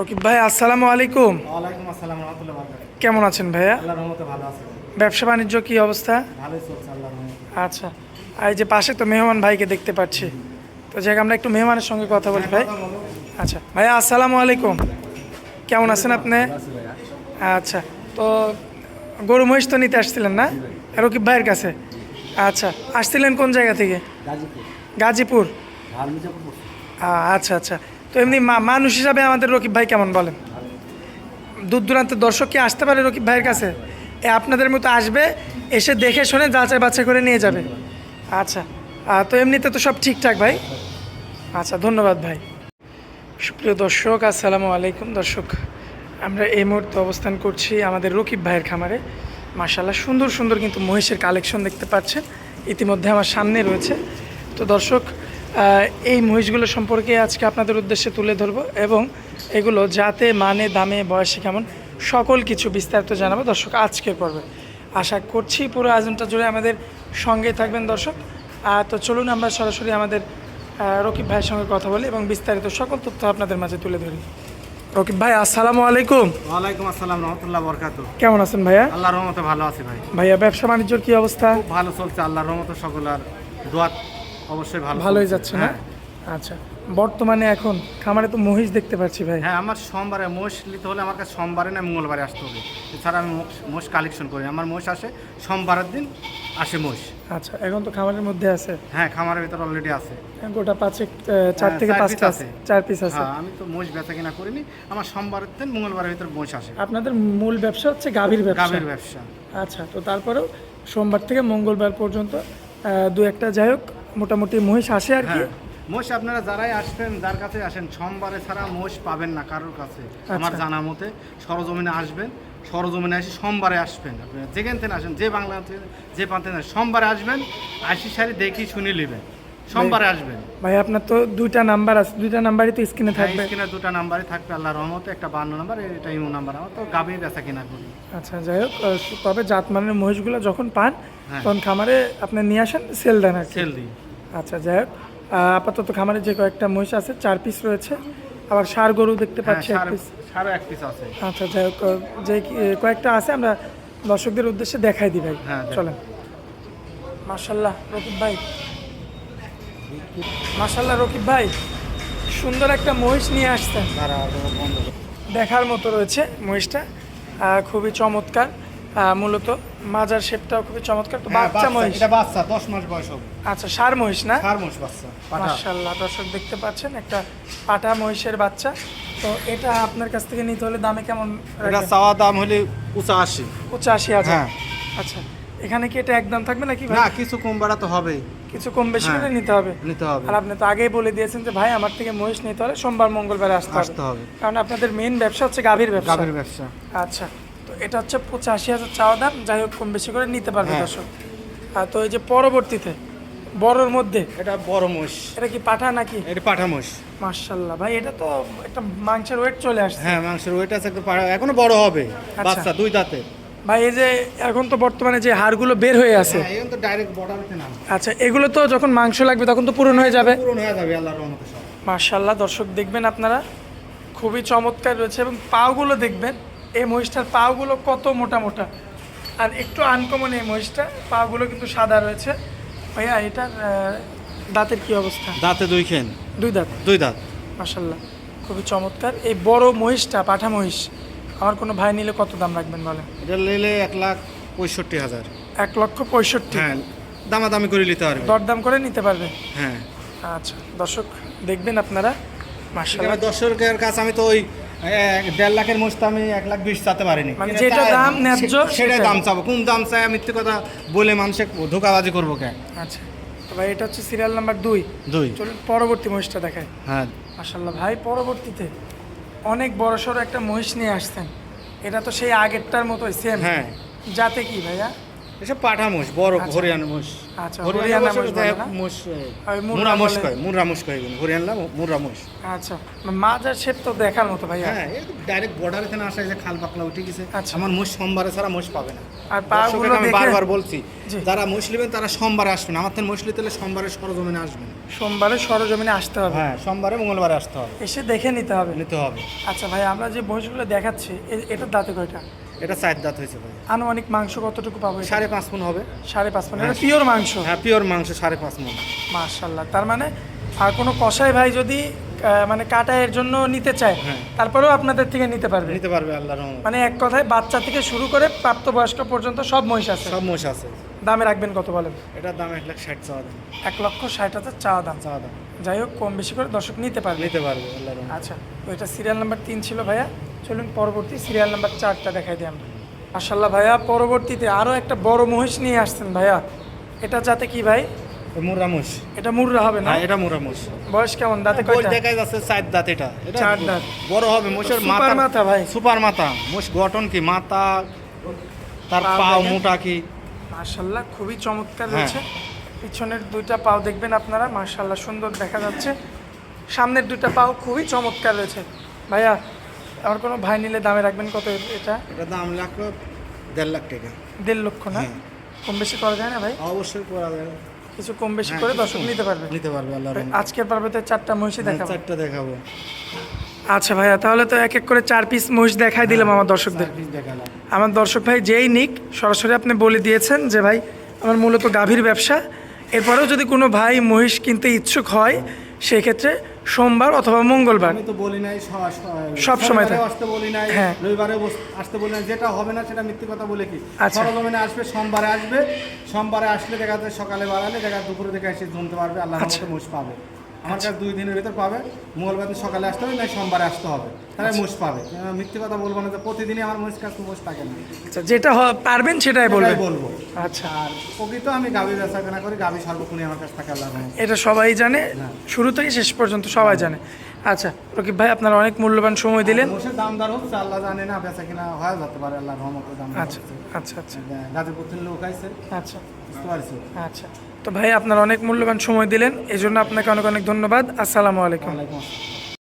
রকিব ভাই আসসালামু আলাইকুম। ওয়ালাইকুম আসসালাম রহমতুল্লাহ বারকাত কেমন আছেন ভাইয়া? আল্লাহর রহমতে ভালো আছে। ব্যবসা বাণিজ্য কি অবস্থা? ভালোই চলছে আল্লাহর রহমতে। আচ্ছা আর এই যে পাশে তো মেহমান ভাইকে দেখতে পাচ্ছি। তো যাক আমরা একটু মেহমানের সঙ্গে কথা বলি ভাই। আচ্ছা ভাইয়া আসসালামু আলাইকুম। কেমন আছেন আপনি? আচ্ছা তো গরু মহিষ তো নিতে আসছিলেন না? রকিব ভাইয়ের কাছে। আচ্ছা আসছিলেন কোন জায়গা থেকে? গাজীপুর। আচ্ছা আচ্ছা। তো এমনি মানুষ হিসাবে আমাদের রকিব ভাই কেমন বলেন? দূর দূরান্তের দর্শক কি আসতে পারে রকিব ভাইয়ের কাছে? এ আপনাদের মতো আসবে, এসে দেখে শুনে যাচাই বাছাই করে নিয়ে যাবে। আচ্ছা তো এমনিতে তো সব ঠিকঠাক ভাই? আচ্ছা ধন্যবাদ ভাই। সুপ্রিয় দর্শক, আসসালামু আলাইকুম দর্শক। আমরা এই মুহূর্তে অবস্থান করছি আমাদের রকিব ভাইয়ের খামারে। মাশাল্লাহ সুন্দর সুন্দর কিন্তু মহিষের কালেকশন দেখতে পাচ্ছেন। ইতিমধ্যে আমার সামনে রয়েছে। তো দর্শক এই মহিষগুলো সম্পর্কে আজকে আপনাদের উদ্দেশ্যে তুলে ধরবো এবং এগুলো যাতে মানে দামে বয়সে কেমন সকল কিছু বিস্তারিত জানাব দর্শক আজকের পর্বে। আশা করছি পুরো আয়োজনটা জুড়ে আমাদের সঙ্গেই থাকবেন দর্শক। তো চলুন আমরা সরাসরি আমাদের রকিব ভাইয়ের সঙ্গে কথা বলি এবং বিস্তারিত সকল তথ্য আপনাদের মাঝে তুলে ধরি। রকিব ভাই আসসালামু আলাইকুম। ওয়ালাইকুম আসসালাম রহমতুল্লাহ বরকাত কেমন আছেন ভাইয়া? আল্লাহর রহমতে ভালো আছে ভাই। ভাইয়া ব্যবসা বাণিজ্যর কি অবস্থা? ভালো চলছে আল্লাহর রহমতে সকল আর অবশ্যই ভালো ভালোই যাচ্ছে না? হ্যাঁ। আচ্ছা বর্তমানে এখন খামারে তো মহিষ দেখতে পাচ্ছি ভাই। হ্যাঁ আমার সোমবারে মোষ নিতে হলে আমার কাছে সোমবারে না মঙ্গলবারে আসতে হবে। এছাড়া আমি মোষ- কালেকশন করি। আমার মোষ আসে সোমবারের দিন আসে মোষ আচ্ছা এখন তো খামারের মধ্যে আছে? হ্যাঁ খামারের ভিতর অলরেডি আছে। গোটা পাঁচে চার হ্যাঁ, থেকে পাঁচটা আছে। চার পিস আছে। হ্যাঁ আমি তো মোষ বেচা কিনা করিনি। আমার সোমবারের দিন মঙ্গলবারের ভিতরে মোষ আসে। আপনাদের মূল ব্যবসা হচ্ছে গাভীর ব্যবসা? গাভীর ব্যবসা। আচ্ছা তো তারপরেও সোমবার থেকে মঙ্গলবার পর্যন্ত দু একটা যাই হোক মোটামুটি মহিষ আসে আর কি। হ্যাঁ মোষ আপনারা যারাই আসবেন যার কাছে আসেন সোমবারে ছাড়া মোষ পাবেন না কারোর কাছে আমার আচ্ছা। জানা মতে। সরজমিনে আসবেন সরজমিনে এসে সোমবারে আসবেন। আপনি যেখান থেকে আসেন যে বাংলা থেকে যে প্রান্তে সোমবারে আসবেন আশি সারি দেখি শুনে নেবেন সোমবারে আসবেন। ভাই আপনার তো দুইটা নাম্বার আছে দুইটা নাম্বারই তো স্ক্রিনে থাকবে। স্ক্রিনে দুটো নাম্বারই থাকবে আল্লাহ রহমতে। একটা বান্ন নাম্বার এটা ইমো নাম্বার আমার তো গাভী বেচা কিনা করি। আচ্ছা যাই হোক তবে জাতমানের মহিষগুলো যখন পান হ্যাঁ। তখন খামারে আপনি নিয়ে আসেন সেল দেন আর সেল দিই। আচ্ছা যাই হোক। আপাতত খামারে যে কয়েকটা মহিষ আছে চার পিস রয়েছে। আবার সার গরু দেখতে হ্যাঁ পাচ্ছি এক পিস সাড়ে এক পিস আছে। আচ্ছা যাই হোক যে কয়েকটা আছে আমরা দর্শকদের উদ্দেশ্যে দেখাই দিই ভাই। হ্যাঁ, চলেন। মার্শাল্লাহ রকিব ভাই। মার্শাল্লাহ রকিব ভাই। সুন্দর একটা মহিষ নিয়ে করে। দেখার মতো রয়েছে মহিষটা। খুবই চমৎকার। মূলত মাজার শেপটাও খুবই চমৎকার। তো হ্যাঁ, বাচ্চা মহিষ? এটা বাচ্চা দশ মাস বয়স হবে। আচ্ছা সার মহিষ না? চার মাস বাচ্চা। পাঠা। মাশাল্লাহ দর্শক দেখতে পাচ্ছেন একটা পাটা মহিষের বাচ্চা। তো এটা আপনার কাছ থেকে নিতে হলে দামে কেমন এটা চাওয়া দাম হলে উঁচা আশি। পঁচাশি হাজার। হ্যাঁ। আচ্ছা এখানে কি এটা একদম থাকবে নাকি ভাই? না কিছু কম বাড়া তো হবেই কিছু কম বেশি হ্যাঁ। করে নিতে হবে। নিতে হবে। আর আপনি তো আগেই বলে দিয়েছেন যে ভাই আমার থেকে মহিষ নিতে হলে সোমবার মঙ্গলবার আসতে হবে। আসতে হবে। কারণ আপনাদের মেইন ব্যবসা হচ্ছে গাভীর ব্যবসা। গাভীর ব্যবসা। আচ্ছা। এটা হচ্ছে পঁচাশি হাজার চাওয়া দাম যাই হোক কম বেশি করে নিতে পারবে হ্যাঁ। দর্শক। আর তো এই যে পরবর্তীতে বড়র মধ্যে এটা বড় মোষ এটা কি পাঠা নাকি? এটা পাঠা মোষ মার্শাল্লাহ ভাই এটা তো একটা মাংসের ওয়েট চলে আসছে। হ্যাঁ মাংসের ওয়েট আছে একটু এখনও বড় হবে। আচ্ছা। বাচ্চা দুই দাঁতে। ভাই এই যে এখন তো বর্তমানে যে হাড়গুলো বের হয়ে আছে। হ্যাঁ এখন তো ডাইরেক্ট বর্ডারতে নাম আচ্ছা এগুলো তো যখন মাংস লাগবে তখন তো পূরণ হয়ে যাবে। পূরণ হয়ে যাবে আল্লাহর রহমতে সব। মার্শাল্লাহ দর্শক দেখবেন আপনারা খুবই চমৎকার রয়েছে এবং পাগুলো দেখবেন। এই মহিষটার পাগুলো কত মোটা মোটা? আর একটু আনকমন এই মহিষটা পাগুলো কিন্তু সাদা রয়েছে। ভাইয়া এটার দাঁতের কি অবস্থা? দাঁতে দুই খেন। দুই দাঁত? দুই দাঁত। মার্শাল্লাহ খুবই চমৎকার। এই বড় মহিষটা পাঠা মহিষ আমার কোনো ভাই নিলে কত দাম রাখবেন বলেন? এটা নিলে এক লাখ পঁয়ষট্টি হাজার। এক লক্ষ পঁয়ষট্টি? হ্যাঁ দামাদামি করে নিতে পারবে। দরদাম করে নিতে পারবে? হ্যাঁ। আচ্ছা দর্শক দেখবেন আপনারা। মার্শাল্লাহ দর্শকের কাছে আমি তো ওই দেড় লাখের মোষ তো আমি এক লাখ বিশ চাতে পারিনি। মানে যেটা দাম ন্যায্য সেটাই। দাম চাবো। কোন দাম চাই আমি মিথ্যে কথা বলে মানুষে ধোকাবাজি করব কে? আচ্ছা। তো ভাই এটা হচ্ছে সিরিয়াল নাম্বার দুই। দুই। চলুন পরবর্তী মহিষটা দেখায় হ্যাঁ। মাসাল্লাহ ভাই পরবর্তীতে অনেক বড় সড়ো একটা মহিষ নিয়ে আসছেন। এটা তো সেই আগেরটার মতোই সেম হ্যাঁ। যাতে কি ভাইয়া? এসব পাঠা মোষ বড় আচ্ছা। হরিয়ানা মোষ আচ্ছা, হরিয়ানা মুরা মোষ কয় মুরা মোষ কয় এগুলো হরিয়ানা মুরা মোষ আচ্ছা মাজার শেপ তো দেখার মতো হ্যাঁ ডাইরেক্ট বর্ডার এখানে আসা যে খাল পাকলা উঠে গেছে। আচ্ছা। আমার মোষ সোমবারে ছাড়া মোষ পাবে না। আর পাগুলো আমি বারবার বলছি যারা মোষ নেবেন তারা সোমবারে আসবেন। আমার মোষ নিতে সোমবারে সরজমিনে আসবেন। সোমবারে সরজমিনে আসতে হবে। হ্যাঁ সোমবারে মঙ্গলবারে আসতে হবে। এসে দেখে নিতে হবে। নিতে হবে। আচ্ছা ভাই আমরা যে মহিষগুলো দেখাচ্ছি এ- এটার দাঁতে কয়টা? এটা চার দাঁত হয়েছে ভাই। আনুমানিক মাংস কতটুকু পাবো সাড়ে পাঁচ মন হবে। সাড়ে পাঁচ মানে পিওর মাংস? হ্যাঁ পিওর মাংস সাড়ে পাঁচ মন মার্শাল্লাহ তার মানে আর কোনো কষাই ভাই যদি মানে কাটায়ের জন্য নিতে চায় হ্যাঁ। তারপরেও আপনাদের থেকে নিতে পারবে? নিতে পারবে আল্লাহ মানে এক কথায় বাচ্চা থেকে শুরু করে প্রাপ্তবয়স্ক পর্যন্ত সব মহিষ আছে। সব মহিষ আছে। দামে রাখবেন কত বলেন? এটার দাম এক লাখ ষাট চাওয়া দাম। এক লক্ষ ষাট হাজার চাওয়া দাম। চাওয়া দাম। যাই হোক কম বেশি করে দর্শক নিতে পারবে। নিতে পারবে আল্লাহ আচ্ছা ওইটা সিরিয়াল নাম্বার তিন ছিল ভাইয়া। চলুন পরবর্তী সিরিয়াল নাম্বার চারটা দেখাই দিই আমরা। মাশাল্লাহ ভাইয়া পরবর্তীতে আরও একটা বড় মহিষ নিয়ে আসছেন ভাইয়া। এটা যাতে কি ভাই? মোষ এটা মুররা হবে না? হ্যাঁ এটা মোষ বয়স কেমন? দাঁতে বই কয়টা? দেখা যাচ্ছে চার দাঁত এটা। এটা চার দাঁত। বড় হবে মোষের মাথা মাথা ভাই। সুপার মাথা। মোষ গঠন কি? মাথা তার পা মোটা কি? মাশাল্লাহ খুবই চমৎকার হ্যাঁ। রয়েছে। পিছনের দুইটা পাও দেখবেন আপনারা। মাশাল্লাহ সুন্দর দেখা যাচ্ছে। সামনের দুইটা পাও খুবই চমৎকার রয়েছে। ভাইয়া আমার কোনো ভাই নিলে দামে রাখবেন কত এটা? এটা দাম লাগল দেড় লাখ টাকা। দেড় লক্ষ না? হ্যাঁ। কম বেশি করা যায় না ভাই? অবশ্যই করা যাবে কিছু কম বেশি হ্যাঁ, করে দর্শক নিতে পারবে। নিতে পারবে আল্লাহ আজকের পর্বতে চারটা মহিষই হ্যাঁ, দেখাবো। চারটা দেখাবো। আচ্ছা ভাইয়া তাহলে তো এক এক করে চার পিস মহিষ দেখাই দিলাম আমার দর্শকদের। আমার দর্শক ভাই যেই নিক সরাসরি আপনি বলে দিয়েছেন যে ভাই আমার মূলত গাভীর ব্যবসা। এরপরেও যদি কোনো ভাই মহিষ কিনতে ইচ্ছুক হয় সেক্ষেত্রে সোমবার অথবা মঙ্গলবার আমি তো বলি নাই সব সময় আসতে বলি নাই হ্যাঁ। রবিবারে আসতে বলি নাই যেটা হবে না সেটা মিথ্যে কথা বলে কি আচ্ছা। সরজমিনে আসবে সোমবারে আসবে সোমবারে আসলে দেখা যায় সকালে বাড়ালে দেখা দুপুরে দেখে এসে জমতে পারবে আল্লাহ। মতো পাবে আমার কাছে দুই দিনের ভিতর পাবে। মঙ্গলবার দিন সকালে আসতে হবে না সোমবারে আসতে হবে? তাহলে আচ্ছা। মোষ পাবে। মিথ্যে কথা বলব না প্রতিদিনই আমার মোষ কাছে মোষ থাকে না। আচ্ছা যেটা পারবেন সেটাই বলবেন। বলব। আচ্ছা। আর প্রকৃত আমি গাভী বেচা কেনা করি গাভী সর্বক্ষণ আমার কাছে থাকে আল্লাহ। এটা সবাই জানে? হ্যাঁ। শুরু থেকে শেষ পর্যন্ত সবাই জানে। আচ্ছা রকিব ভাই আপনারা অনেক মূল্যবান সময় দিলেন। মোষের দাম দর হচ্ছে আল্লাহ জানে না বেচা কিনা হয় যেতে পারে আল্লাহ রহমতে দাম আচ্ছা আচ্ছা আচ্ছা। গাজীপুর থেকে লোক আইছে। আচ্ছা। আচ্ছা। তো ভাই আপনারা অনেক মূল্যবান সময় দিলেন এই জন্য আপনাকে অনেক অনেক ধন্যবাদ। আসসালামু আলাইকুম।